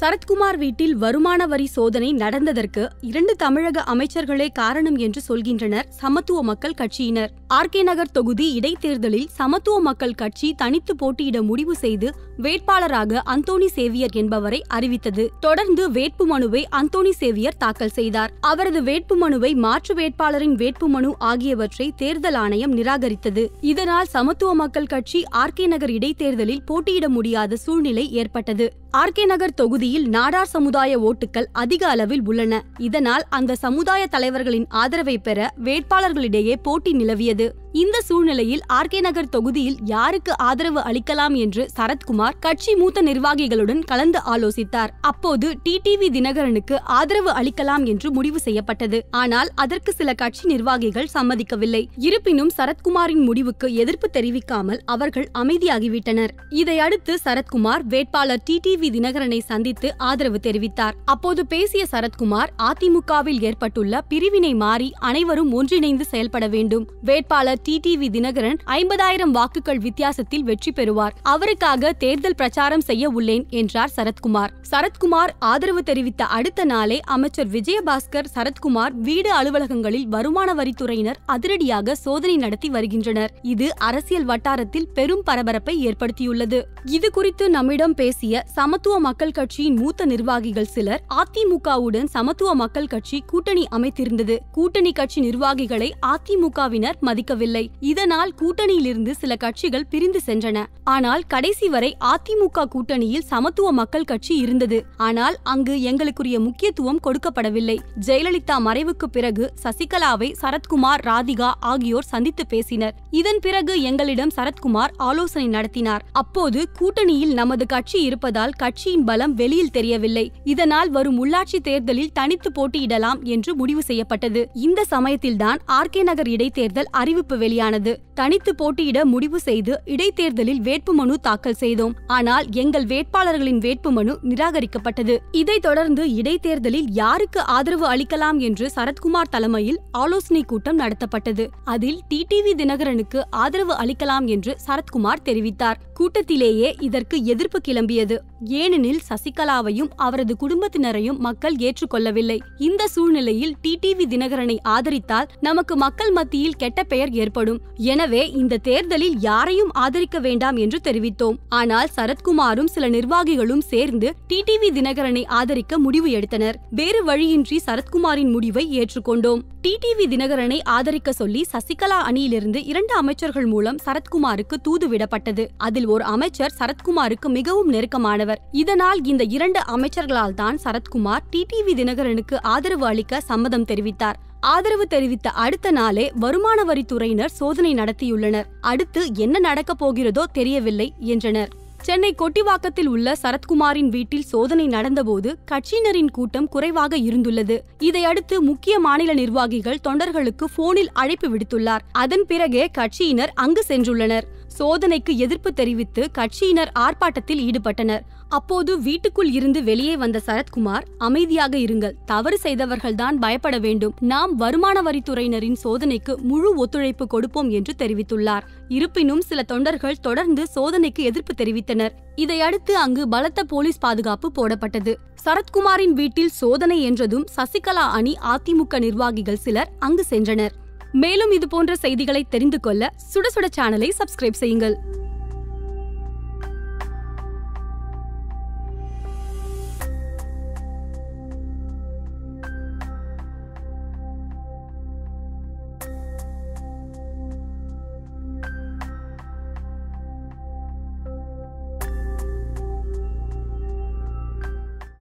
சரத்குமார் வீட்டில் வருமான வரி சோதனை நடந்ததற்கு இரண்டு தமிழக அமைச்சர்களே காரணம் என்று சொல்கின்றனர் சமத்துவ மக்கள் கட்சியினர். ஆர்கே நகர் தொகுதி இடைத்தேர்தலில் சமத்துவ மக்கள் கட்சி தனித்து போட்டியிட முடிவு செய்து வேட்பாளராக அந்தோனி சேவியர் என்பவரை அறிவித்தது. தொடர்ந்து வேட்புமனுவை அந்தோனி சேவியர் தாக்கல் செய்தார். அவரது வேட்புமனுவை மாற்று வேட்பாளரின் வேட்புமனு ஆகியவற்றை தேர்தல் ஆணையம் நிராகரித்தது. இதனால் சமத்துவ மக்கள் கட்சி ஆர்கே நகர் இடைத்தேர்தலில் போட்டியிட முடியாத சூழ்நிலை ஏற்பட்டது. ஆர்கே நகர் தொகுதியில் நாடார் சமுதாய ஓட்டுகள் அதிக அளவில் உள்ளன. இதனால் அந்த சமுதாய தலைவர்களின் ஆதரவை பெற வேட்பாளர்களிடையே போட்டி நிலவியது. இந்த சூழ்நிலையில் ஆர்கே நகர் தொகுதியில் யாருக்கு ஆதரவு அளிக்கலாம் என்று சரத்குமார் கட்சி மூத்த நிர்வாகிகளுடன் கலந்து ஆலோசித்தார். அப்போது டிடிவி தினகரனுக்கு ஆதரவு அளிக்கலாம் என்று முடிவு செய்யப்பட்டது. ஆனால் அதற்கு சில கட்சி நிர்வாகிகள் சம்மதிக்கவில்லை. இருப்பினும் சரத்குமாரின் முடிவுக்கு எதிர்ப்பு தெரிவிக்காமல் அவர்கள் அமைதியாகிவிட்டனர். இதையடுத்து சரத்குமார் வேட்பாளர் டிடிவி தினகரனை சந்தித்து ஆதரவு தெரிவித்தார். அப்போது பேசிய சரத்குமார் அதிமுகவில் ஏற்பட்டுள்ள பிரிவினை மாறி அனைவரும் ஒன்றிணைந்து செயல்பட வேண்டும். வேட்பாளர் டிடிவி தினகரன் ஐம்பதாயிரம் வாக்குகள் வித்தியாசத்தில் வெற்றி பெறுவார். அவருக்காக தேர்தல் பிரச்சாரம் செய்ய உள்ளேன் என்றார் சரத்குமார். சரத்குமார் ஆதரவு தெரிவித்த அடுத்த நாளே அமைச்சர் விஜயபாஸ்கர் சரத்குமார் வீடு அலுவலகங்களில் வருமான வரித்துறையினர் அதிரடியாக சோதனை நடத்தி வருகின்றனர். இது அரசியல் வட்டாரத்தில் பெரும் பரபரப்பை ஏற்படுத்தியுள்ளது. இது குறித்து நம்மிடம் பேசிய சமத்துவ மக்கள் கட்சியின் மூத்த நிர்வாகிகள் சிலர் அதிமுகவுடன் சமத்துவ மக்கள் கட்சி கூட்டணி அமைத்திருந்தது. கூட்டணி கட்சி நிர்வாகிகளை அதிமுகவினர் மதிக்கவில்லை. இதனால் கூட்டணியிலிருந்து சில கட்சிகள் பிரிந்து சென்றன. ஆனால் கடைசி வரை அதிமுக கூட்டணியில் சமத்துவ மக்கள் கட்சி இருந்தது. ஆனால் அங்கு எங்களுக்குரிய முக்கியத்துவம் கொடுக்கப்படவில்லை. ஜெயலலிதா மறைவுக்கு பிறகு சசிகலாவை சரத்குமார் ராதிகா ஆகியோர் சந்தித்து பேசினர். இதன் பிறகு எங்களிடம் சரத்குமார் ஆலோசனை நடத்தினார். அப்போது கூட்டணியில் நமது கட்சி இருப்பதால் கட்சியின் பலம் வெளியில் தெரியவில்லை. இதனால் வரும் உள்ளாட்சி தேர்தலில் தனித்து போட்டியிடலாம் என்று முடிவு செய்யப்பட்டது. இந்த சமயத்தில்தான் ஆர்கே நகர் இடைத்தேர்தல் அறிவிப்பு வெளியானது. தனித்து போட்டியிட முடிவு செய்து இடைத்தேர்தலில் வேட்புமனு தாக்கல் செய்தோம். ஆனால் எங்கள் வேட்பாளர்களின் வேட்புமனு நிராகரிக்கப்பட்டது. இதைத் தொடர்ந்து இடைத்தேர்தலில் யாருக்கு ஆதரவு அளிக்கலாம் என்று சரத்குமார் தலைமையில் ஆலோசனை கூட்டம் நடத்தப்பட்டது. அதில் டிடிவி தினகரனுக்கு ஆதரவு அளிக்கலாம் என்று சரத்குமார் தெரிவித்தார். கூட்டத்திலேயே இதற்கு எதிர்ப்பு கிளம்பியது. ஏனெனில் சசிகலாவையும் அவரது குடும்பத்தினரையும் மக்கள் ஏற்றுக்கொள்ளவில்லை. இந்த சூழ்நிலையில் டிடிவி தினகரனை ஆதரித்தால் நமக்கு மக்கள் மத்தியில் கெட்ட பெயர் ஏற்படும். எனவே இந்த தேர்தலில் யாரையும் ஆதரிக்க வேண்டாம் என்று தெரிவித்தோம். ஆனால் சரத்குமாரும் சில நிர்வாகிகளும் சேர்ந்து டிடிவி தினகரனை ஆதரிக்க முடிவு எடுத்தனர். வேறு வழியின்றி சரத்குமாரின் முடிவை ஏற்றுக்கொண்டோம். டிடிவி தினகரனை ஆதரிக்க சொல்லி சசிகலா அணியிலிருந்து இரண்டு அமைச்சர்கள் மூலம் சரத்குமாருக்கு தூது விடப்பட்டது அதில் ஒரு அமைச்சர் சரத்குமாருக்கு மிகவும் நெருக்கமானவர். இதனால் இந்த இரண்டு அமைச்சர்களால் தான் சரத்குமார் டிடிவி தினகரனுக்கு ஆதரவு அளிக்க சம்மதம் தெரிவித்தார். ஆதரவு தெரிவித்த அடுத்த நாளே வருமான வரித்துறையினர் சோதனை நடத்தியுள்ளனர். அடுத்து என்ன நடக்கப் போகிறதோ தெரியவில்லை என்றனர். சென்னை கொட்டிவாக்கத்தில் உள்ள சரத்குமாரின் வீட்டில் சோதனை நடந்தபோது கட்சியினரின் கூட்டம் குறைவாக இருந்துள்ளது. இதையடுத்து முக்கிய மாநில நிர்வாகிகள் தொண்டர்களுக்கு போனில் அழைப்பு விடுத்துள்ளார். அதன் பிறகே கட்சியினர் அங்கு சென்றுள்ளனர். சோதனைக்கு எதிர்ப்பு தெரிவித்து கட்சியினர் ஆர்ப்பாட்டத்தில் ஈடுபட்டனர். அப்போது வீட்டுக்குள் இருந்து வெளியே வந்த சரத்குமார் அமைதியாக இருங்கள். தவறு செய்தவர்கள்தான் பயப்பட வேண்டும். நாம் வருமான வரித்துறையினரின் சோதனைக்கு முழு ஒத்துழைப்பு கொடுப்போம் என்று தெரிவித்துள்ளார். இருப்பினும் சில தொண்டர்கள் தொடர்ந்து சோதனைக்கு எதிர்ப்பு தெரிவித்தனர். இதையடுத்து அங்கு பலத்த போலீஸ் பாதுகாப்பு போடப்பட்டது. சரத்குமாரின் வீட்டில் சோதனை என்றதும் சசிகலா அணி அதிமுக நிர்வாகிகள் சிலர் அங்கு சென்றனர். மேலும் இது போன்ற செய்திகளை தெரிந்து கொள்ள சுட சுட சேனலை சப்ஸ்கிரைப் செய்யுங்கள்.